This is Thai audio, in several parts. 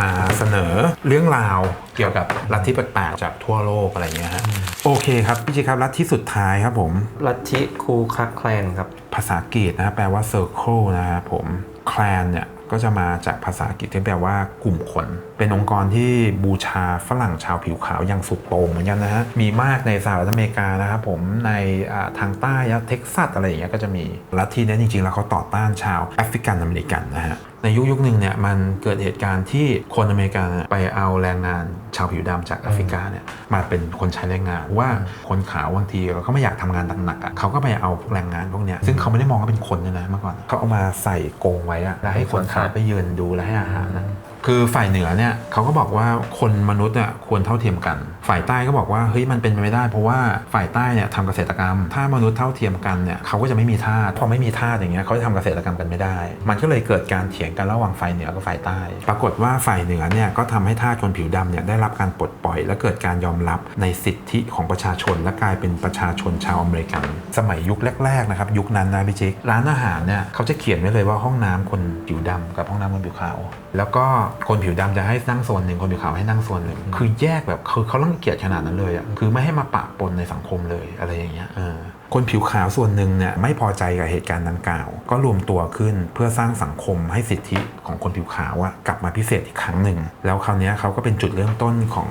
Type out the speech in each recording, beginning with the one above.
มาเสนอเรื่องราวเกี่ยวกับลัทธิแปลกๆจากทั่วโลกอะไรเงี้ยฮะโอเคครับพี่จิครับลัทธิสุดท้ายครับผม ลัทธิคูคักแคลนครับ ภาษาอังกฤษนะแปลว่า circle นะครับผม clan เนี่ยก็จะมาจากภาษาอังกฤษที่แปลว่ากลุ่มคน เป็นองค์กรที่บูชาฝรั่งชาวผิวขาวอย่างสุดโต่งเหมือนกันนะฮะ มีมากในสหรัฐอเมริกานะครับผม ในอ่าทางใต้เท็กซัสอะไรอย่างเงี้ยก็จะมี ลัทธิเนี้จริงๆ แล้วเขาต่อต้านชาวแอฟริกันอเมริกันนะฮะ ในยุคยุคหนึ่งเนี่ยมันเกิดเหตุการณ์ที่คนอเมริกันไปเอาแรงงานชาวผิวดำจากแอฟริกาเนี่ยมาเป็นคนใช้แรงงานว่าคนขาวบางทีเขาไม่อยากทำงานหนักๆอะเขาก็ไปเอาแรงงานพวกเนี้ยซึ่งเขาไม่ได้มองว่าเป็นคนเลยนะเมื่อก่อนเขาเอามาใส่กรงไว้อะแล้วให้คนขาวไปยืนดูและให้อาหารนะ คือฝ่ายเหนือเนี่ยเขาก็บอกว่าคนมนุษย์อะควรเท่าเทียมกัน ฝ่ายใต้ก็บอกว่าเฮ้ยมันเป็นไปไม่ได้ เพราะว่าฝ่ายใต้เนี่ยทำเกษตรกรรม ถ้ามนุษย์เท่าเทียมกันเนี่ยเขาก็จะไม่มีทาสพอไม่มีทาสอย่างเงี้ยเขาจะทำเกษตรกรรมกันไม่ได้ มันก็เลยเกิดการเถียงกันระหว่างฝ่ายเหนือกับฝ่ายใต้ ปรากฏว่าฝ่ายเหนือเนี่ยก็ทำให้ทาสคนผิวดำเนี่ยได้รับการปลดปล่อย และเกิดการยอมรับในสิทธิของประชาชน และกลายเป็นประชาชนชาวอเมริกัน สมัยยุคแรกๆนะครับยุคนั้นนะพี่จิ๊กร้านอาหารเนี่ยเขาจะเขียนไว้เลยว่าห้องน้ำคนผิวดำกับห้องน้ำคนผิวขาว แล้วก็คนผิวดำจะให้นั่งโซนหนึ่งคนผิวขาวให้นั่งโซนหนึ่งคือแยกแบบคือเขาต้องเกลียดขนาดนั้นเลยอะคือไม่ให้มาปะปนในสังคมเลยอะไรอย่างเงี้ยเออคนผิวขาวส่วนหนึ่งเนี่ยไม่พอใจกับเหตุการณ์ดังกล่าว ก็รวมตัวขึ้นเพื่อสร้างสังคมให้สิทธิของคนผิวขาวอะกลับมาพิเศษอีกครั้งหนึ่ง แล้วคราวเนี้ยเขาก็เป็นจุดเริ่มต้นของ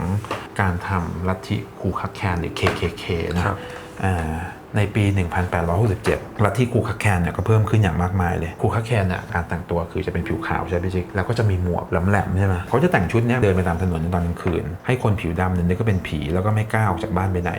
การทำลัทธิคูคักแคนหรือ KKK นะครับอ่า ในปี 1867ลัทธิคูคาแคนเนี่ยก็เพิ่มขึ้นอย่างมากมายเลยคูคาแคนเนี่ยการแต่งตัวคือจะเป็นผิวขาวใช่ไหมพี่จิ๊กแล้วก็จะมีหมวกแหลมๆใช่ไหมเขาจะแต่งชุดเนี้ยเดินไปตามถนนในตอนกลางคืน ให้คนผิวดำเนี่ยนึกว่าเป็นผีแล้วก็ไม่กล้าออกจากบ้านไปไหน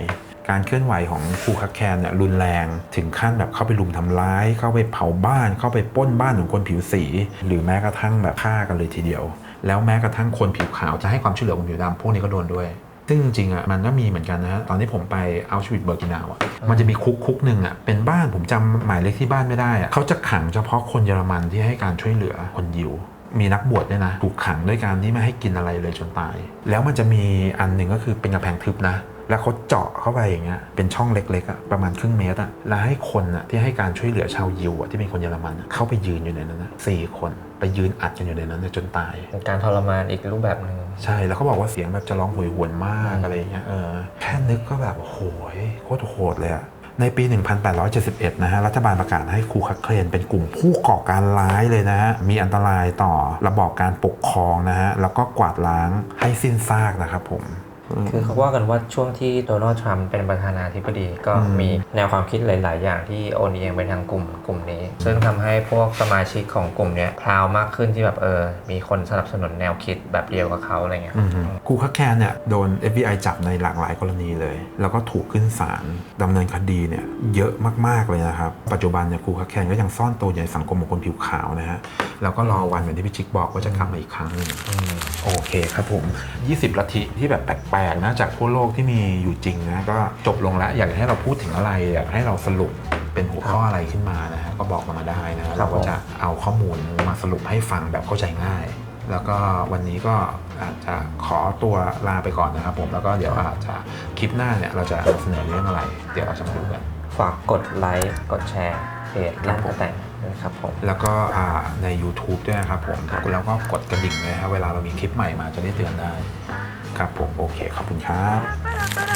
การเคลื่อนไหวของคูคาแคนเนี่ยรุนแรงถึงขั้นแบบเข้าไปลุมทำร้าย เข้าไปเผาบ้าน เข้าไปป้นบ้านของคนผิวสี หรือแม้กระทั่งแบบฆ่ากันเลยทีเดียว แล้วแม้กระทั่งคนผิวขาวจะให้ความช่วยเหลือคนผิวดำพวกนี้ก็โดนด้วย ซึ่งจริงๆอะมันก็มีเหมือนกันนะฮะตอนที่ผมไปเอาชีวิตเบอร์กินาวอะมันจะมีคุกคุกหนึ่งอะเป็นบ้านผมจำหมายเลขที่บ้านไม่ได้อะเขาจะขังเฉพาะคนเยอรมันที่ให้การช่วยเหลือคนยิวมีนักบวชด้วยนะถูกขังด้วยการที่ไม่ให้กินอะไรเลยจนตาย แล้วมันจะมีอันหนึ่งก็คือเป็นกระแพงทึบนะ แล้วเขาเจาะเข้าไปอย่างเงี้ยเป็นช่องเล็กๆอะประมาณครึ่งเมตรอะแล้วให้คนอะที่ให้การช่วยเหลือชาวยิวอะที่เป็นคนเยอรมันอะเข้าไปยืนอยู่ในนั้นนะสี่คนไปยืนอัดกันอยู่ในนั้นนะจนตายเป็นการทรมานอีกรูปแบบหนึ่งใช่แล้วเขาบอกว่าเสียงแบบจะร้องโหยหวนมากอะไรอย่างเงี้ยเออแค่นึกก็แบบโหยโคตรโหดเลยอะในปี 1871 นะฮะ รัฐบาลประกาศให้คูคักเคลนเป็นกลุ่มผู้ก่อการร้ายเลยนะฮะ มีอันตรายต่อระบอบการปกครองนะฮะ แล้วก็กวาดล้างให้สิ้นซากนะครับผม คือเขาว่ากันว่าช่วงที่โดนัลด์ทรัมป์เป็นประธานาธิบดีก็อืมมีแนวความคิดหลาย ๆ อย่างที่โอนเอียงไปทางกลุ่มกลุ่มนี้ ซึ่งทำให้พวกสมาชิกของกลุ่มเนี้ยพราวมากขึ้นที่แบบเออ มีคนสนับสนุนแนวคิดแบบเดียวกับเขาอะไรเงี้ยอือฮึคูคักแคนเนี่ยโดน FBI จับในหลากหลายกรณีเลย แล้วก็ถูกขึ้นศาลดำเนินคดีเนี่ยเยอะมาก ๆ เลยนะครับ ปัจจุบันเนี่ยคูคักแคนก็ยังซ่อนตัวอยู่ในสังคมของคนผิวขาวนะฮะแล้วก็รอวันเหมือนที่พี่ชิกบอกว่าจะกลับมาอีกครั้งหนึ่งโอเคครับผม 20ลัทธิที่แบบแปลกๆนะจากทั่วโลกที่มีอยู่จริงนะก็จบลงแล้วอยากให้เราพูดถึงอะไรอยากให้เราสรุปเป็นหัวข้ออะไรขึ้นมานะฮะก็บอกเรามาได้นะครัเราบก็จะเอาข้อมูลมาสรุปให้ฟังแบบเข้าใจง่าย แล้วก็วันนี้ก็อาจจะขอตัวลาไปก่อนนะครับผมแล้วก็เดี๋ยวอาจจะคลิปหน้าเนี่ยเราจะนำเสนอเรื่องอะไร เดี๋ยวเราจะมาดูกัน ฝากกดไลค์กดแชร์เพจร้านแต่งนะครับผมแล้วก็อ่าใน YouTube ด้วยนะครับผมแล้วก็กดกระดิ่งด้วยนะครับเวลาเรามีคลิปใหม่มาจะได้เตือนได้ ครับผมโอเคขอบคุณครับ